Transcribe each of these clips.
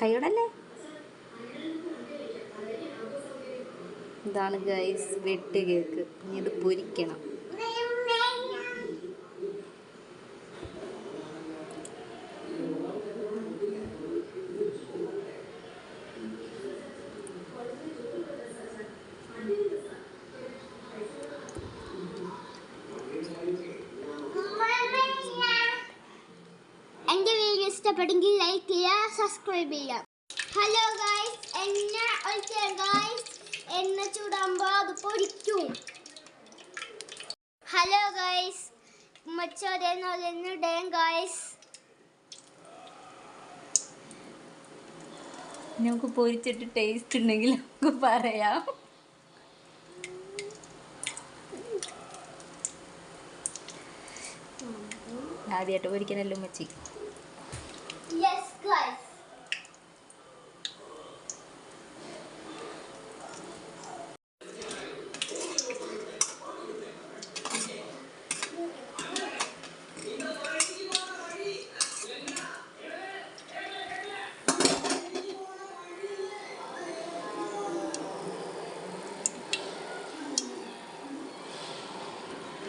കൈയോടല്ലേ? ഇതാണ് ഗൈസ് വെട്ട് കേക്ക്. ഇനി ഇത് പൊരിക്കണം. ഇഷ്ടപ്പെട്ടെങ്കിൽ ലൈക്ക് ചെയ്യുക സബ്സ്ക്രൈബ് ചെയ്യുക. ഹലോ ഗായ്സ് എന്നെ ഒഴിച്ച ഗായ്സ് എണ്ണ ചൂടാകുമ്പോൾ അത് പൊരിക്കും. ഹലോ ഗായ്സ് മച്ചോരെന്നോലെന്നിടേം ഗായ്സ് നമുക്ക് പൊരിച്ചിട്ട് ടേസ്റ്റ് ഉണ്ടെങ്കിൽ നമുക്ക് പറയാം. ആദ്യമായിട്ട് പൊരിക്കണല്ലോ Yes, guys.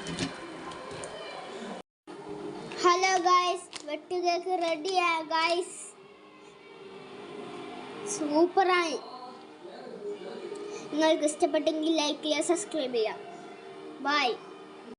Thank you. Hello guys വെട്ടുകേക്ക് റെഡിയാ ഗായ്സ് സൂപ്പറായി നിങ്ങൾക്ക് ഇഷ്ടപ്പെട്ടെങ്കിൽ ലൈക്ക് ചെയ്യുക സബ്സ്ക്രൈബ് ചെയ്യുക ബൈ